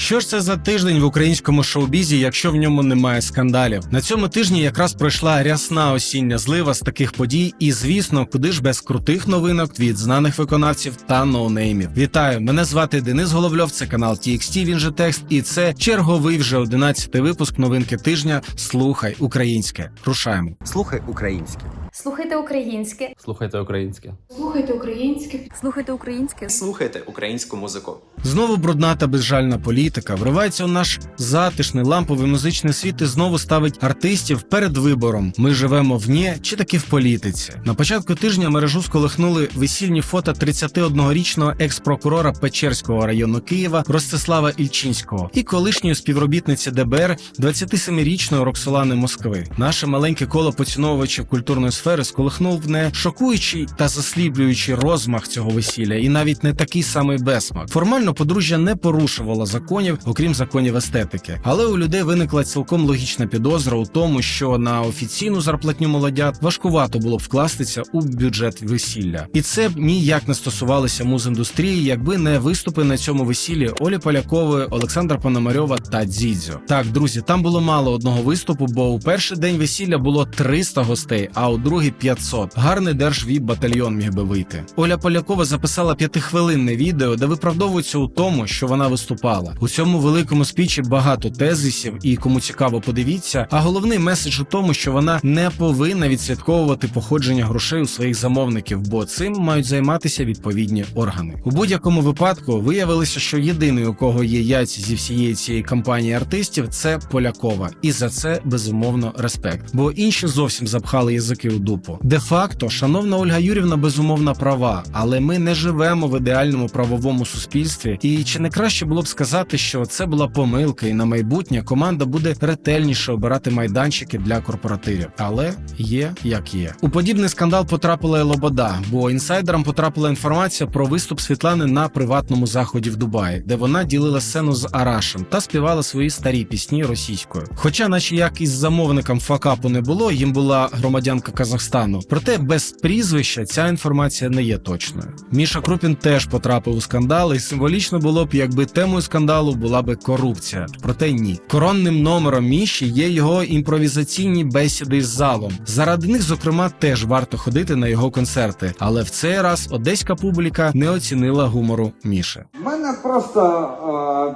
Що ж це за тиждень в українському шоу-бізі, якщо в ньому немає скандалів? На цьому тижні якраз пройшла рясна осіння злива з таких подій, і звісно, куди ж без крутих новинок від знаних виконавців та ноунеймів. Вітаю! Мене звати Денис Головльов. Це канал TXT, він же текст, і це черговий вже 11-й випуск новинки тижня. Слухай українське. Рушаємо. Слухай українське. Слухайте українське. Слухайте українське. Слухайте українське. Слухайте українське. Слухайте українську музику. Знову брудна та безжальна політика вривається у наш затишний ламповий музичний світ і знову ставить артистів перед вибором. Ми живемо в нє чи таки в політиці. На початку тижня мережу сколихнули весільні фото 31-річного екс-прокурора Печерського району Києва Ростислава Ільчинського і колишньої співробітниці ДБР 27-річної Роксолани Москви. Наше маленьке коло поціновувачів культурної сфери сколихнув не шокуючий та засліплюючий розмах цього весілля, і навіть не такий самий безсмак. Формально подружжя не порушувало законів, окрім законів естетики. Але у людей виникла цілком логічна підозра у тому, що на офіційну зарплатню молодят важкувато було б вкластися у бюджет весілля, і це б ніяк не стосувалося музіндустрії, якби не виступи на цьому весіллі Олі Полякової, Олександра Пономарьова та Дзідзьо. Так, друзі, там було мало одного виступу, бо у перший день весілля було 300 гостей, а у другий 500. Гарний держвіп батальйон міг би вийти. Оля Полякова записала п'ятихвилинне відео, де виправдовується у тому, що вона виступала. У цьому великому спічі багато тезисів, і кому цікаво, подивіться. А головний меседж у тому, що вона не повинна відслідковувати походження грошей у своїх замовників, бо цим мають займатися відповідні органи. У будь-якому випадку виявилося, що єдиний, у кого є яйці зі всієї цієї кампанії артистів, це Полякова, і за це безумовно респект. Бо інші зовсім запхали язики у дупу. Де факто, шановна Ольга Юрівна безумовно права, але ми не живемо в ідеальному правовому суспільстві. І чи не краще було б сказати, що це була помилка, і на майбутнє команда буде ретельніше обирати майданчики для корпоративів. Але є як є. У подібний скандал потрапила і Лобода, бо інсайдерам потрапила інформація про виступ Світлани на приватному заході в Дубаї, де вона ділила сцену з Арашем та співала свої старі пісні російською. Хоча, наче як із замовником факапу не було, їм була громадянка Казахстану. Проте без прізвища ця інформація не є точною. Міша Крупін теж потрапив у скандал, і символічно було б, якби темою скандалу була би корупція. Проте ні. Коронним номером Міші є його імпровізаційні бесіди з залом. Заради них, зокрема, теж варто ходити на його концерти. Але в цей раз одеська публіка не оцінила гумору Міші. У мене просто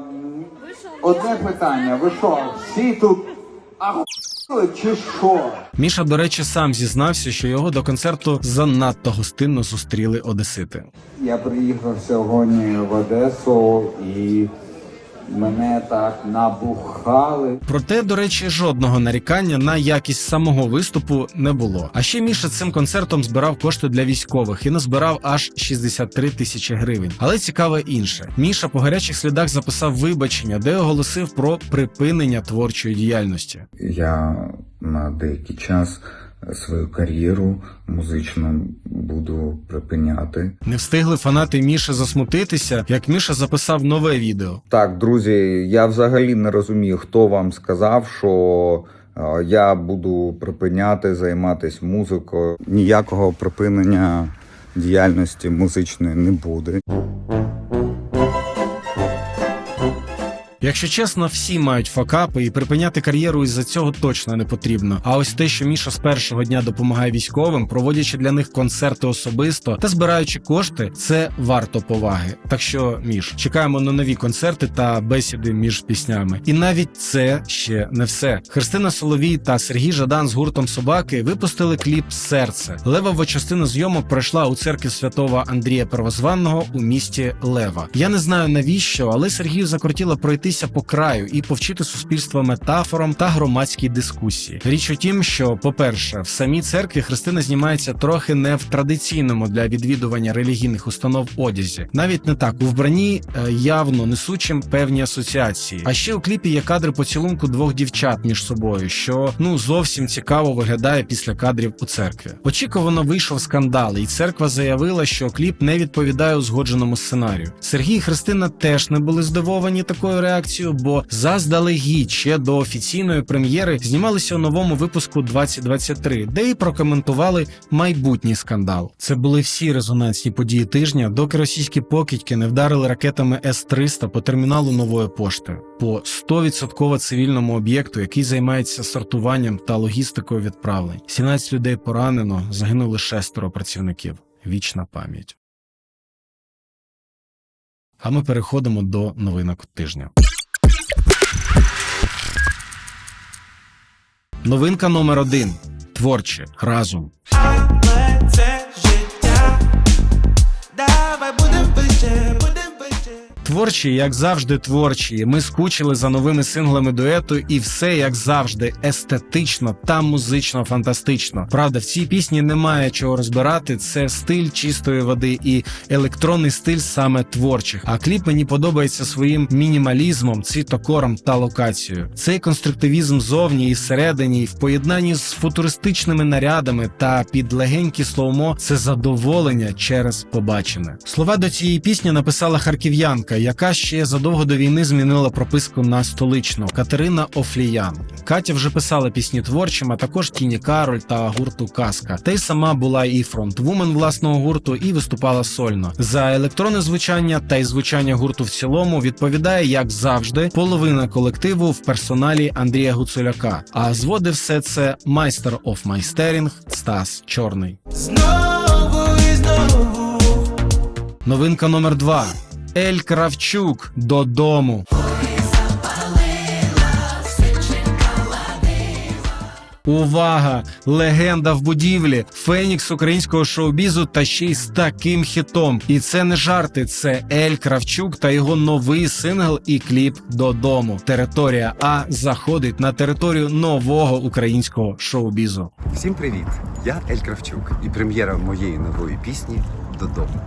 е, одне питання. Ви що, всі тут чи що? Міша, до речі, сам зізнався, що його до концерту занадто гостинно зустріли одесити. Я приїхав сьогодні в Одесу і мене так набухали. Проте, до речі, жодного нарікання на якість самого виступу не було. А ще Міша цим концертом збирав кошти для військових і назбирав аж 63 тисячі гривень. Але цікаве інше: Міша по гарячих слідах записав вибачення, де оголосив про припинення творчої діяльності. Я на деякий час свою кар'єру музичну буду припиняти. Не встигли фанати Міші засмутитися, як Міша записав нове відео. Так, друзі, я взагалі не розумію, хто вам сказав, що е, я буду припиняти займатися музикою. Ніякого припинення діяльності музичної не буде. Якщо чесно, всі мають факапи і припиняти кар'єру із-за цього точно не потрібно. А ось те, що Міша з першого дня допомагає військовим, проводячи для них концерти особисто та збираючи кошти, це варто поваги. Так що, Міш, чекаємо на нові концерти та бесіди між піснями. І навіть це ще не все. Христина Соловій та Сергій Жадан з гуртом Собаки випустили кліп Серце. Левова частина зйомок пройшла у церкві святого Андрія Первозванного у місті Лева. Я не знаю навіщо, але Сергію закортіло пройтися по краю і повчити суспільство метафорам та громадській дискусії. Річ у тім, що, по-перше, в самій церкві Христина знімається трохи не в традиційному для відвідування релігійних установ одязі, навіть не так у вбранні е, явно несучим певні асоціації. А ще у кліпі є кадри поцілунку двох дівчат між собою, що ну зовсім цікаво виглядає після кадрів у церкві. Очікувано вийшов скандал, і церква заявила, що кліп не відповідає узгодженому сценарію. Сергій і Христина теж не були здивовані такою реакцією. Реакцію, бо заздалегідь ще до офіційної прем'єри знімалися у новому випуску 2023, де і прокоментували майбутній скандал. Це були всі резонансні події тижня, доки російські покидьки не вдарили ракетами С-300 по терміналу нової пошти, по 100% цивільному об'єкту, який займається сортуванням та логістикою відправлень. 17 людей поранено, загинули шестеро працівників. Вічна пам'ять. А ми переходимо до новинок тижня. Новинка номер один. Творче. Разом. Але це життя. Давай будемо вище. Творчі, як завжди, творчі. Ми скучили за новими синглами дуету, і все як завжди естетично та музично фантастично. Правда, в цій пісні немає чого розбирати. Це стиль чистої води і електронний стиль саме творчих. А кліп мені подобається своїм мінімалізмом, цвітокором та локацією. Цей конструктивізм зовні і всередині, і в поєднанні з футуристичними нарядами та під легенькі слоумо це задоволення через побачене. Слова до цієї пісні написала харків'янка, яка ще задовго до війни змінила прописку на столичну Катерина Офліян. Катя вже писала пісні творчим, а також Тіні Кароль та гурту Казка. Та й сама була і фронтвумен власного гурту, і виступала сольно. За електронне звучання та й звучання гурту в цілому відповідає, як завжди, половина колективу в персоналі Андрія Гуцуляка. А зводив все це майстер оф майстерінг Стас Чорний. Знову і знову. Новинка номер два. Ель Кравчук додому. Увага! Легенда в будівлі, Фенікс українського шоу-бізу та ще й з таким хітом. І це не жарти, це Ель Кравчук та його новий сингл і кліп додому. Територія А заходить на територію нового українського шоу-бізу. Всім привіт! Я Ель Кравчук і прем'єра моєї нової пісні Додому.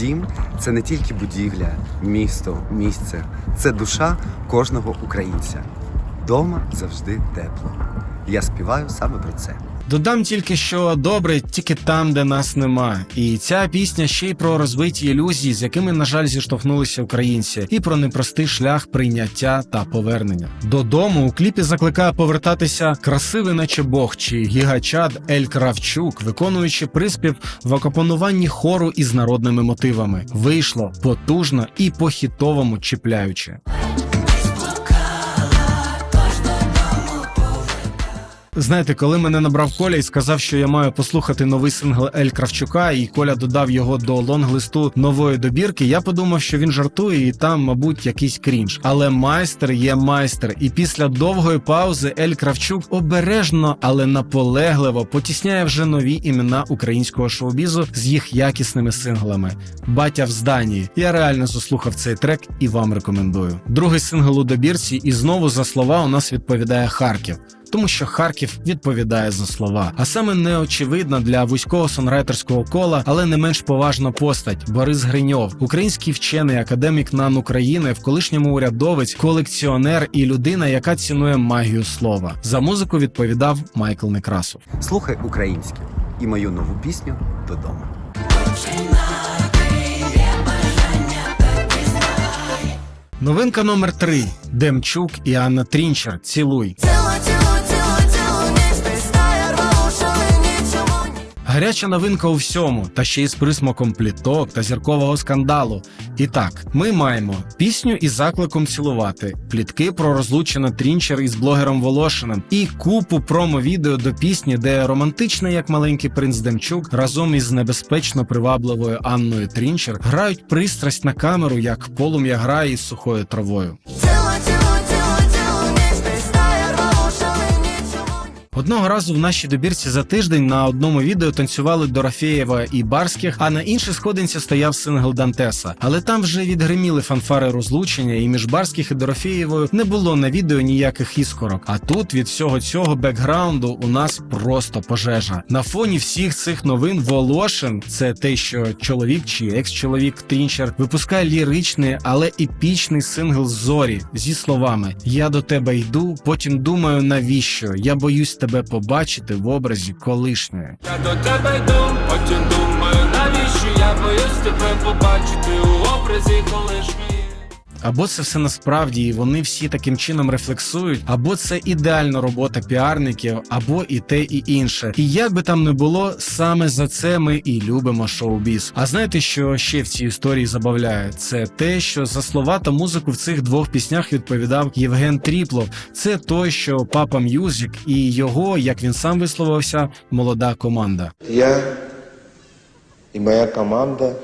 Дім це не тільки будівля, місто, місце, це душа кожного українця. Дома завжди тепло. Я співаю саме про це. Додам тільки, що добре тільки там, де нас нема. І ця пісня ще й про розбиті ілюзії, з якими, на жаль, зіштовхнулися українці, і про непростий шлях прийняття та повернення. Додому у кліпі закликає повертатися красивий, наче Бог чи гігачад Ель Кравчук, виконуючи приспів в акомпонуванні хору із народними мотивами. Вийшло потужно і по-хітовому чіпляючи. Знаєте, коли мене набрав Коля і сказав, що я маю послухати новий сингл Ель Кравчука, і Коля додав його до лонглисту нової добірки, я подумав, що він жартує, і там, мабуть, якийсь крінж. Але майстер є майстер, і після довгої паузи Ель Кравчук обережно, але наполегливо потісняє вже нові імена українського шоу-бізу з їх якісними синглами. Батя в зданні. Я реально заслухав цей трек і вам рекомендую. Другий сингл у добірці, і знову за слова у нас відповідає Харків тому що Харків відповідає за слова. А саме неочевидна для вузького сонрайтерського кола, але не менш поважна постать Борис Гриньов, український вчений академік НАН України, в колишньому урядовець, колекціонер і людина, яка цінує магію слова. За музику відповідав Майкл Некрасов. Слухай українське і мою нову пісню Додому. Новинка номер 3 Демчук і Анна Трінчер. Цілуй. Гаряча новинка у всьому, та ще й з присмаком пліток та зіркового скандалу. І так, ми маємо пісню із закликом цілувати, плітки про розлучена Трінчер із блогером Волошиним і купу промо-відео до пісні, де романтичний як маленький принц Демчук разом із небезпечно привабливою Анною Трінчер грають пристрасть на камеру, як полум'я грає із сухою травою. Одного разу в нашій добірці за тиждень на одному відео танцювали Дорофєєва і Барських, а на іншій сходинці стояв сингл Дантеса. Але там вже відгриміли фанфари розлучення, і між Барських і Дорофєєвою не було на відео ніяких іскорок. А тут від всього цього бекграунду у нас просто пожежа. На фоні всіх цих новин Волошин це те, що чоловік чи екс-чоловік Трінчер випускає ліричний, але епічний сингл Зорі зі словами: Я до тебе йду, потім думаю, навіщо? Я боюсь тебе побачити в образі колишньої. Я до тебе йду, потім думаю, навіщо я боюсь тебе побачити у образі колишньої. Або це все насправді, і вони всі таким чином рефлексують, або це ідеальна робота піарників, або і те, і інше. І як би там не було, саме за це ми і любимо шоу-біз. А знаєте, що ще в цій історії забавляє? Це те, що за слова та музику в цих двох піснях відповідав Євген Тріплов. Це той, що Папа М'юзік і його, як він сам висловився, молода команда. Я и моя команда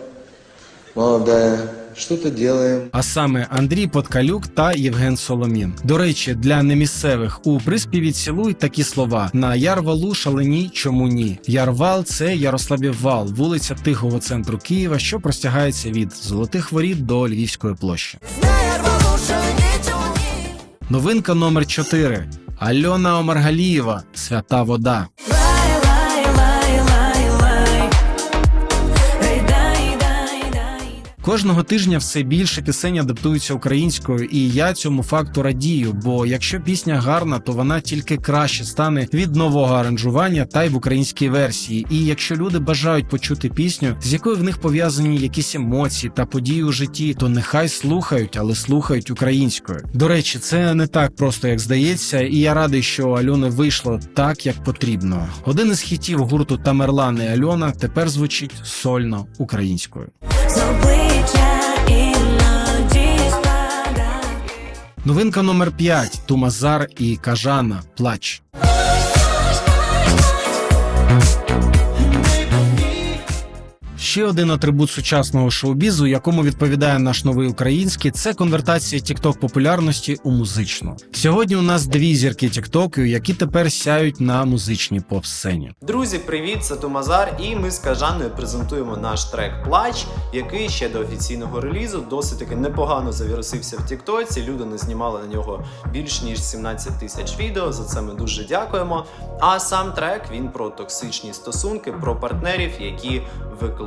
молодая что-то делаем. а саме Андрій Подкалюк та Євген Соломін. До речі, для немісцевих у приспіві цілуй такі слова: на Ярвалу шалені, чому ні? Ярвал це Ярославів вал, вулиця Тихого центру Києва, що простягається від Золотих Воріт до Львівської площі. Знає рвану шаленіть у ній Новинка номер 4 Альона Омаргалієва Свята вода. Кожного тижня все більше пісень адаптуються українською, і я цьому факту радію. Бо якщо пісня гарна, то вона тільки краще стане від нового аранжування та й в українській версії. І якщо люди бажають почути пісню, з якою в них пов'язані якісь емоції та події у житті, то нехай слухають, але слухають українською. До речі, це не так просто, як здається, і я радий, що Альони вийшло так, як потрібно. Один із хітів гурту Тамерлан і Альона тепер звучить сольно українською. Новинка номер 5 Тумазар і Кажана Плач. Ще один атрибут сучасного шоу-бізу, якому відповідає наш новий український, це конвертація TikTok популярності у музичну. Сьогодні у нас дві зірки TikTok, які тепер сяють на музичній поп-сцені. Друзі, привіт! Це Тумазар, і ми з Кажаною презентуємо наш трек Плач, який ще до офіційного релізу досить таки непогано завірусився в Тіктоці. Люди не знімали на нього більш ніж 17 тисяч відео. За це ми дуже дякуємо. А сам трек він про токсичні стосунки, про партнерів, які викликають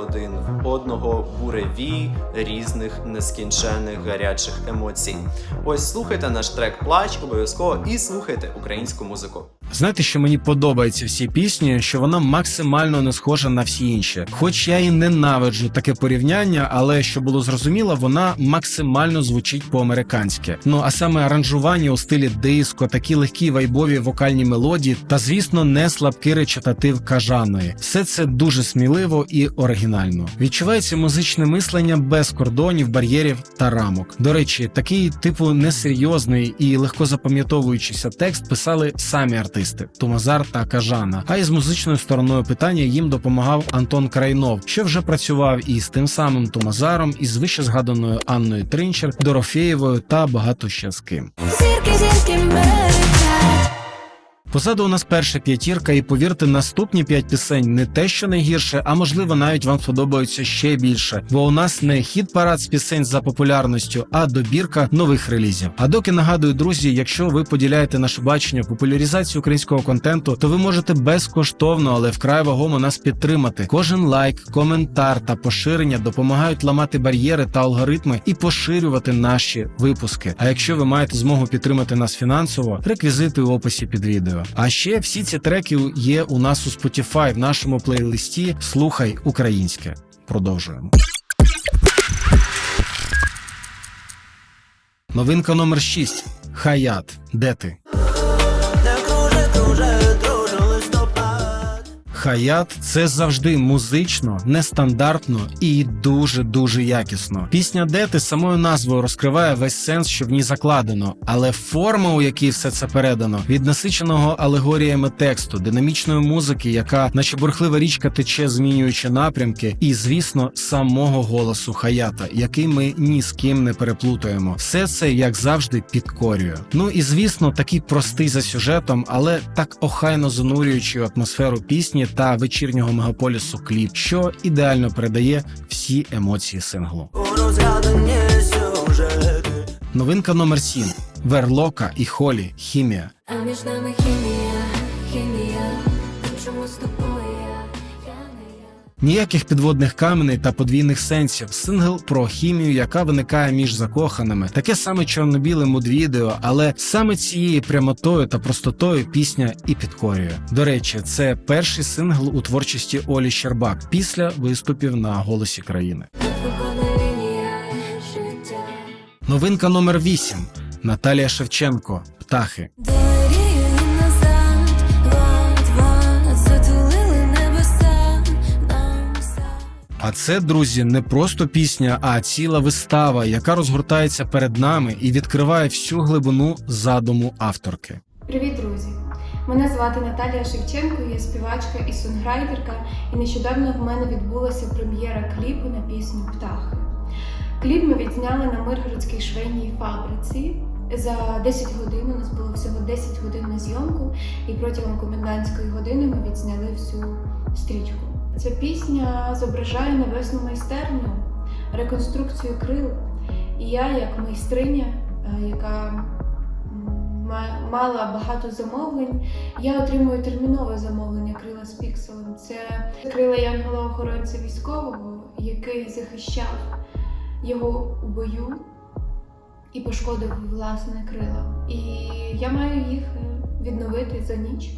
один в одного буреві різних нескінченних гарячих емоцій. Ось слухайте наш трек Плач обов'язково і слухайте українську музику. Знаєте, що мені подобається в цій пісні, що вона максимально не схожа на всі інші. Хоч я і ненавиджу таке порівняння, але що було зрозуміло, вона максимально звучить по-американськи. Ну а саме аранжування у стилі диско, такі легкі вайбові вокальні мелодії, та звісно, не слабкий речитатив кажаної. Все це дуже сміливо і оригінально. Відчувається музичне мислення без кордонів, бар'єрів та рамок. До речі, такий типу несерйозний і легко запам'ятовуючийся текст писали самі артисти Тумазар та Кажана. А із музичною стороною питання їм допомагав Антон Крайнов, що вже працював і з тим самим Тумазаром, і з вище згаданою Анною Тринчер, Дорофєєвою та багато ще з ким. Зірки, зірки Позаду у нас перша п'ятірка, і повірте, наступні п'ять пісень не те, що найгірше, а можливо навіть вам сподобаються ще більше. Бо у нас не хіт парад з пісень за популярністю, а добірка нових релізів. А доки нагадую, друзі, якщо ви поділяєте наше бачення популяризацію українського контенту, то ви можете безкоштовно, але вкрай вагомо нас підтримати. Кожен лайк, коментар та поширення допомагають ламати бар'єри та алгоритми і поширювати наші випуски. А якщо ви маєте змогу підтримати нас фінансово, реквізити у описі під відео. А ще всі ці треки є у нас у Spotify в нашому плейлисті Слухай українське. Продовжуємо. Новинка номер 6. Хаят. Де ти? Хаят це завжди музично, нестандартно і дуже дуже якісно. Пісня Дети самою назвою розкриває весь сенс, що в ній закладено, але форма, у якій все це передано, від насиченого алегоріями тексту, динамічної музики, яка, наче бурхлива річка, тече, змінюючи напрямки, і звісно, самого голосу Хаята, який ми ні з ким не переплутаємо. Все це як завжди підкорює. Ну і звісно, такий простий за сюжетом, але так охайно занурюючи атмосферу пісні та вечірнього мегаполісу кліп, що ідеально передає всі емоції синглу. Новинка номер 7. Верлока і Холі. Хімія. А між нами хімія, хімія Ніяких підводних каменей та подвійних сенсів. Сингл про хімію, яка виникає між закоханими. Таке саме чорно-біле муд-відео, але саме цією прямотою та простотою пісня і підкорює. До речі, це перший сингл у творчості Олі Щербак після виступів на голосі країни. Новинка номер 8. Наталія Шевченко. Птахи. А це, друзі, не просто пісня, а ціла вистава, яка розгортається перед нами і відкриває всю глибину задуму авторки. Привіт, друзі! Мене звати Наталія Шевченко, я співачка і сонграйтерка, і нещодавно в мене відбулася прем'єра кліпу на пісню Птахи. Кліп ми відзняли на Миргородській швейній фабриці. За 10 годин у нас було всього 10 годин на зйомку, і протягом комендантської години ми відзняли всю стрічку. Ця пісня зображає небесну майстерню, реконструкцію крил. І я, як майстриня, е, яка мала багато замовлень, я отримую термінове замовлення крила з пікселем. Це крила янгола-охоронця військового, який захищав його у бою і пошкодив власне крила. І я маю їх е, відновити за ніч,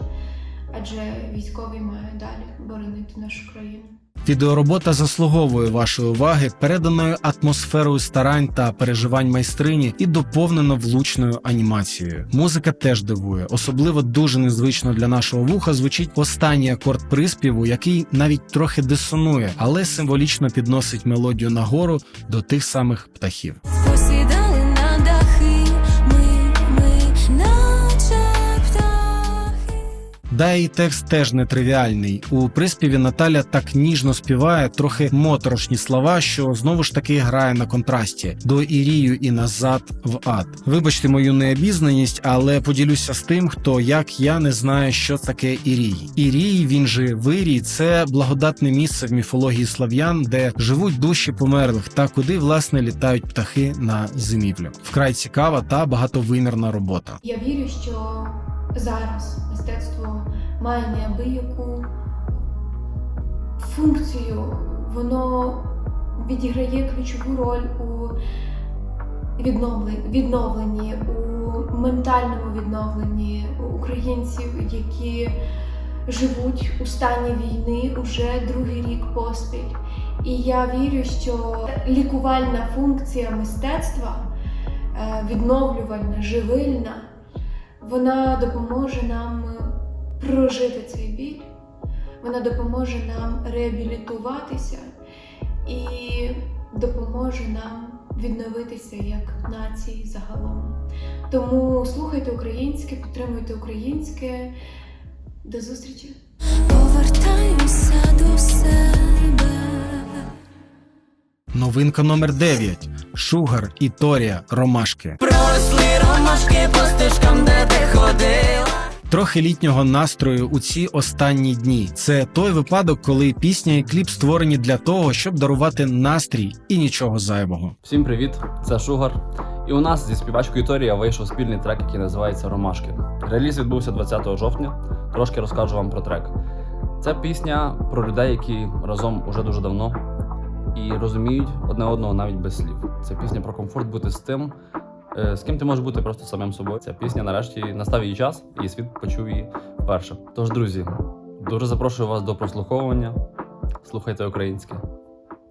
адже військовий має далі боронити нашу країну. Відеоробота заслуговує вашої уваги переданою атмосферою старань та переживань майстрині і доповнено влучною анімацією. Музика теж дивує, особливо дуже незвично для нашого вуха звучить останній акорд приспіву, який навіть трохи дисонує, але символічно підносить мелодію нагору до тих самих птахів. Да, і текст теж нетривіальний. У приспіві Наталя так ніжно співає трохи моторошні слова, що знову ж таки грає на контрасті до Ірію і назад в ад. Вибачте мою необізнаність, але поділюся з тим, хто як я не знає, що таке Ірій. Ірій, він же вирій, це благодатне місце в міфології слав'ян, де живуть душі померлих та куди власне літають птахи на зимівлю. Вкрай цікава та багатовимірна робота. Я вірю, що зараз мистецтво має неабияку функцію, воно відіграє ключову роль у відновленні, у ментальному відновленні українців, які живуть у стані війни уже другий рік поспіль. І я вірю, що лікувальна функція мистецтва, е, відновлювальна, живильна, вона допоможе нам прожити цей біль, вона допоможе нам реабілітуватися і допоможе нам відновитися як нації загалом. Тому слухайте українське, підтримуйте українське. До зустрічі! Повертаюся до себе. Новинка номер 9. Шугар і Торія Ромашки. Ромашки по стежкам, де ти ходила. Трохи літнього настрою у ці останні дні. Це той випадок, коли пісня і кліп створені для того, щоб дарувати настрій і нічого зайвого. Всім привіт! Це Шугар. І у нас зі співачкою Торія вийшов спільний трек, який називається Ромашки. Реліз відбувся 20 жовтня. Трошки розкажу вам про трек. Це пісня про людей, які разом уже дуже давно і розуміють одне одного навіть без слів. Це пісня про комфорт бути з тим, з ким ти можеш бути просто самим собою. Ця пісня нарешті настав її час, і світ почув її вперше. Тож, друзі, дуже запрошую вас до прослуховування. Слухайте українське.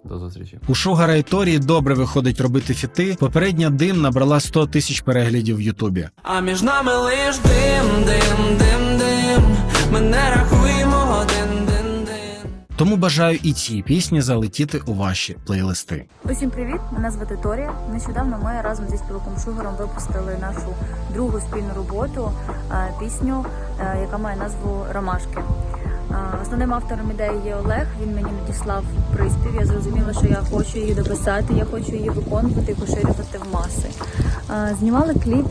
До зустрічі. У Шугара і Торії добре виходить робити фіти. Попередня дим набрала 100 тисяч переглядів в Ютубі. А між нами лиш дим, дим, дим, дим. Ми не рахуємо годин, дин, дин. Тому бажаю і цій пісні залетіти у ваші плейлисти. Усім привіт! Мене звати Торія. Нещодавно ми разом зі співаком Шугаром випустили нашу другу спільну роботу, е, пісню, е, яка має назву Ромашки. Е, Основним автором ідеї є Олег. Він мені надіслав приспів. Я зрозуміла, що я хочу її дописати, я хочу її виконувати і поширювати в маси. Знімали кліп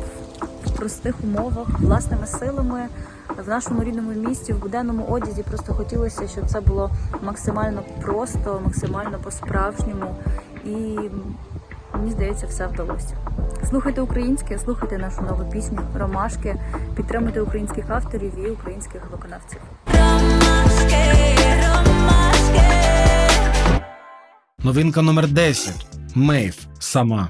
в простих умовах, власними силами. В нашому рідному місті, в буденному одязі, просто хотілося, щоб це було максимально просто, максимально по-справжньому. І мені здається, все вдалося. Слухайте українське, слухайте нашу нову пісню Ромашки, підтримуйте українських авторів і українських виконавців. Ромашки, ромашки. Новинка номер 10. Мейв. Сама.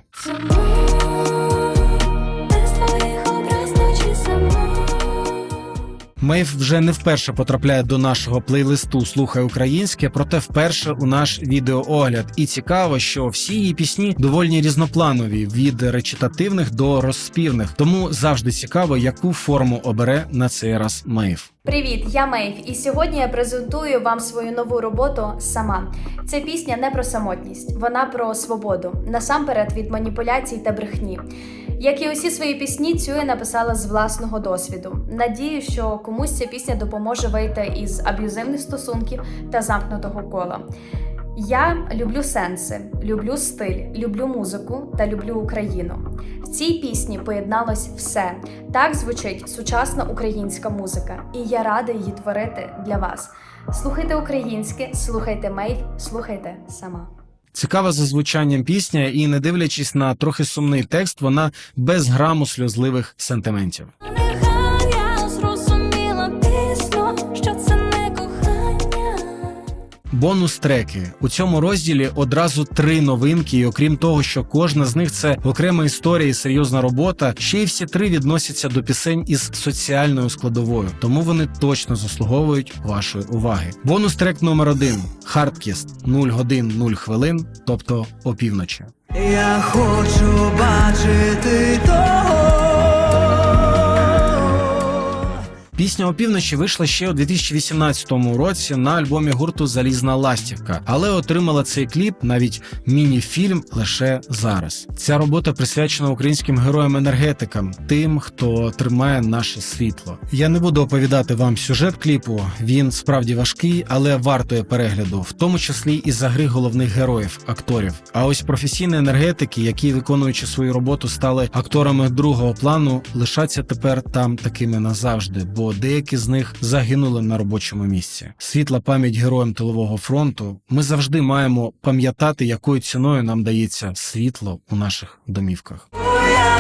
Мейв вже не вперше потрапляє до нашого плейлисту Слухай українське, проте вперше у наш відеоогляд. І цікаво, що всі її пісні доволі різнопланові від речитативних до розспівних. Тому завжди цікаво, яку форму обере на цей раз Мейв. Привіт, я Мейв, і сьогодні я презентую вам свою нову роботу сама. Ця пісня не про самотність, вона про свободу, насамперед від маніпуляцій та брехні. Як і усі свої пісні, цю я написала з власного досвіду. Надію, що комусь ця пісня допоможе вийти із аб'юзивних стосунків та замкнутого кола. Я люблю сенси, люблю стиль, люблю музику та люблю Україну. В цій пісні поєдналось все. Так звучить сучасна українська музика, і я рада її творити для вас. Слухайте українське, слухайте мейв, слухайте сама. Цікава за звучанням пісня, і не дивлячись на трохи сумний текст, вона без граму сльозливих сентиментів. Бонус треки у цьому розділі одразу три новинки, і окрім того, що кожна з них це окрема історія і серйозна робота. Ще й всі три відносяться до пісень із соціальною складовою, тому вони точно заслуговують вашої уваги. Бонус трек номер один Хардкіст 0 годин 0 хвилин, тобто опівночі. Я хочу бачити того. Пісня опівночі вийшла ще у 2018 році на альбомі гурту Залізна ластівка, але отримала цей кліп, навіть міні-фільм лише зараз. Ця робота присвячена українським героям-енергетикам, тим, хто тримає наше світло. Я не буду оповідати вам сюжет кліпу. Він справді важкий, але вартує перегляду, в тому числі і за гри головних героїв, акторів. А ось професійні енергетики, які виконуючи свою роботу, стали акторами другого плану, лишаться тепер там такими назавжди, бо деякі з них загинули на робочому місці. Світла пам'ять героям тилового фронту. Ми завжди маємо пам'ятати, якою ціною нам дається світло у наших домівках. Я.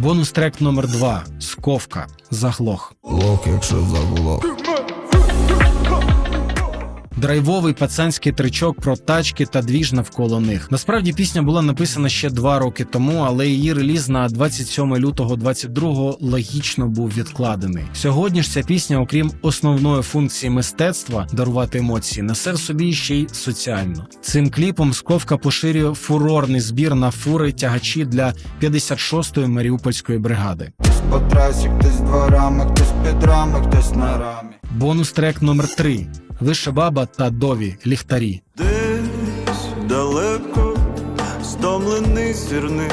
Бонус трек номер два Сковка. Заглох. Лох, якщо заглох. Драйвовий пацанський тричок про тачки та двіж навколо них. Насправді пісня була написана ще два роки тому, але її реліз на 27 лютого 22 логічно був відкладений. Сьогодні ж ця пісня, окрім основної функції мистецтва дарувати емоції, несе в собі ще й соціально. Цим кліпом Сковка поширює фурорний збір на фури тягачі для 56-ї маріупольської бригади. По трасі, хтось дворами, хтось під рами, хтось на рамі. Бонус трек номер 3 Више баба та дові ліхтарі. Десь далеко стомлений сірник,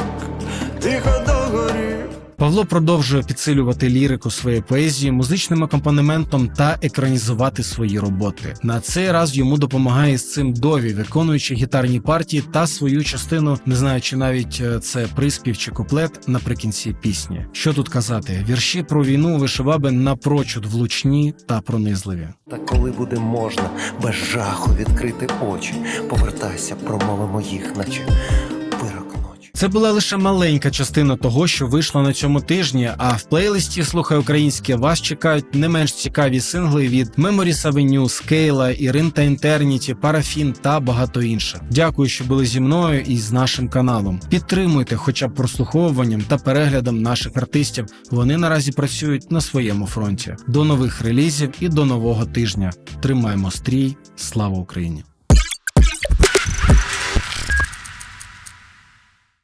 тихо догорів. Павло продовжує підсилювати лірику своєї поезії музичним акомпанементом та екранізувати свої роботи. На цей раз йому допомагає з цим Дові, виконуючи гітарні партії та свою частину, не знаю, чи навіть е, це приспів чи куплет наприкінці пісні. Що тут казати? Вірші про війну вишиваби напрочуд влучні та пронизливі. Та коли буде можна без жаху відкрити очі, повертайся, промовимо їх, наче. Це була лише маленька частина того, що вийшло на цьому тижні. А в плейлисті Слухай українське вас чекають не менш цікаві сингли від Memories Avenue, Скейла, Ірин та Інтерніті, Парафін та багато інших. Дякую, що були зі мною і з нашим каналом. Підтримуйте, хоча б прослуховуванням та переглядом наших артистів. Вони наразі працюють на своєму фронті. До нових релізів і до нового тижня. Тримаємо стрій. Слава Україні!